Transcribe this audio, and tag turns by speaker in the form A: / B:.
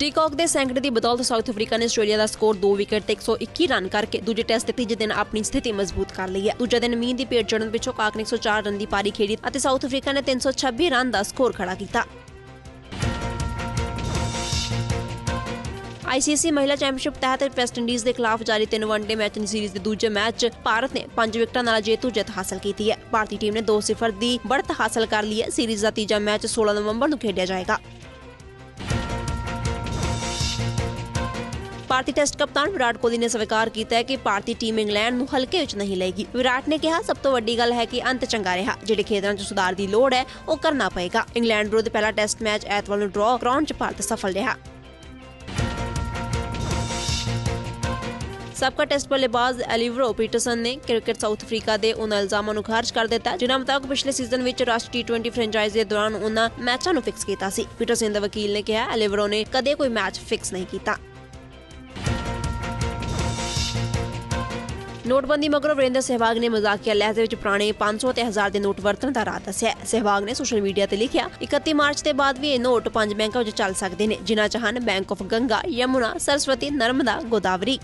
A: ਡੀਕੌਕ ਦੇ ਸੈਂਕੜੇ ਦੀ ਬਦੌਲਤ ਸਾਊਥ ਅਫਰੀਕਾ ਨੇ ਆਸਟ੍ਰੇਲੀਆ ਦਾ ਸਕੋਰ 2 ਵਿਕਟ ਤੇ 121 ਰਨ ਕਰਕੇ ਦੂਜੇ ਟੈਸਟ ਦੇ ਤੀਜੇ ਦਿਨ ਆਪਣੀ ਸਥਿਤੀ ਮਜ਼ਬੂਤ ਕਰ ਲਈ ਹੈ। ਦੂਜੇ ਦਿਨ ਮੀਂਹ ਦੀ ਪੇਟ ਚੜਨ ਪਿੱਛੋਂ ਕਾਕ ਨੇ 104 ਰਨ ਦੀ ਪਾਰੀ ਖੇਡੀ ਅਤੇ ਸਾਊਥ ਅਫਰੀਕਾ ਨੇ 326 ਰਨ ਦਾ ਸਕੋਰ ਖੜਾ ਕੀਤਾ। ਆਈਸੀਸੀ ਮਹਿਲਾ ਚੈਂਪੀਅਨਸ਼ਿਪ ਤਹਿਤ ਵੈਸਟ ਇੰਡੀਜ਼ ਦੇ ਖਿਲਾਫ ਜਾਰੀ ਤਿੰਨ ਵਨਡੇ ਮੈਚ ਦੀ ਸੀਰੀਜ਼ ਦੇ ਦੂਜੇ ਮੈਚ ਭਾਰਤ ਨੇ ਪੰਜ ਵਿਕਟਾਂ ਨਾਲ ਜੇਤੂ ਜਿੱਤ ਹਾਸਲ ਕੀਤੀ ਹੈ। ਭਾਰਤੀ ਟੀਮ ਨੇ 2-0 ਦੀ ਬੜਤ ਹਾਸਲ ਕਰ ਲਈ ਹੈ। ਸੀਰੀਜ਼ ਦਾ ਤੀਜਾ ਮੈਚ 16 ਨਵੰਬਰ ਨੂੰ ਖੇਡਿਆ ਜਾਏਗਾ। ਭਾਰਤੀ ਟੈਸਟ ਕਪਤਾਨ ਵਿਰਾਟ ਕੋਹਲੀ ਨੇ ਸਵੀਕਾਰ ਕੀਤਾ ਹੈ ਕਿ ਭਾਰਤੀ ਟੀਮ ਇੰਗਲੈਂਡ ਨੂੰ ਹਲਕੇ ਵਿੱਚ ਨਹੀਂ ਲਏਗੀ। ਵਿਰਾਟ ਨੇ ਕਿਹਾ, ਸਭ ਤੋਂ ਵੱਡੀ ਗੱਲ ਹੈ ਕਿ ਅੰਤ ਚੰਗਾ ਰਿਹਾ। ਜਿਹੜੇ ਖੇਤਰਾਂ 'ਚ ਸੁਧਾਰ ਦੀ ਲੋੜ ਹੈ, ਉਹ ਕਰਨਾ ਪਏਗਾ। ਇੰਗਲੈਂਡ ਵਿਰੁੱਧ ਪਹਿਲਾ ਟੈਸਟ ਮੈਚ ਐਤਵਾਰ ਨੂੰ ਡਰਾਅ ਕਰਾਉਣ 'ਚ ਭਾਰਤ ਸਫਲ ਰਿਹਾ। ਸਾਬਕਾ ਟੈਸਟ ਬੱਲੇਬਾਜ਼ ਐਲੀਵਰੋ ਪੀਟਰਸਨ ਨੇ ਕ੍ਰਿਕਟ ਸਾਊਥ ਅਫਰੀਕਾ ਦੇ ਉਹਨਾਂ ਇਲਜ਼ਾਮਾਂ ਨੂੰ ਖਾਰਜ ਕਰ ਦਿੱਤਾ, ਜਿਨ੍ਹਾਂ ਮੁਤਾਬਕ ਪਿਛਲੇ ਸੀਜ਼ਨ ਵਿੱਚ ਰਾਸ਼ਟਰੀ T20 ਫਰੈਂਚਾਈਜ਼ ਦੇ ਦੌਰਾਨ ਉਹਨਾਂ ਮੈਚਾਂ ਨੂੰ ਫਿਕਸ ਕੀਤਾ ਸੀ। ਪੀਟਰਸਨ ਦੇ ਵਕੀਲ ਨੇ ਕਿਹਾ, ਐਲੀਵਰੋ ਨੇ ਕਦੇ ਕੋਈ ਮੈਚ ਫਿਕਸ ਨਹੀਂ ਕੀਤਾ। ਨੋਟਬੰਦੀ ਮਗਰੋਂ ਵਰਿੰਦਰ ਸਹਿਵਾਗ ਨੇ ਮਜ਼ਾਕੀਆ ਲਹਿਜੇ ਵਿੱਚ ਪੁਰਾਣੇ 500 ਤੇ 1000 ਦੇ ਨੋਟ ਵਰਤਣ ਦਾ ਰਾਹ ਦੱਸਿਆ। ਸਹਿਵਾਗ ਨੇ ਸੋਸ਼ਲ ਮੀਡੀਆ ਤੇ ਲਿਖਿਆ 31 ਮਾਰਚ ਦੇ ਬਾਅਦ ਵੀ ਇਹ ਨੋਟ ਪੰਜ ਬੈਂਕਾਂ ਵਿੱਚ ਚੱਲ ਸਕਦੇ ਨੇ, ਜਿਨ੍ਹਾਂ ਚ ਹਨ ਬੈਂਕ ਆਫ ਗੰਗਾ, ਯਮੁਨਾ, ਸਰਸਵਤੀ, ਨਰਮਦਾ, ਗੋਦਾਵਰੀ।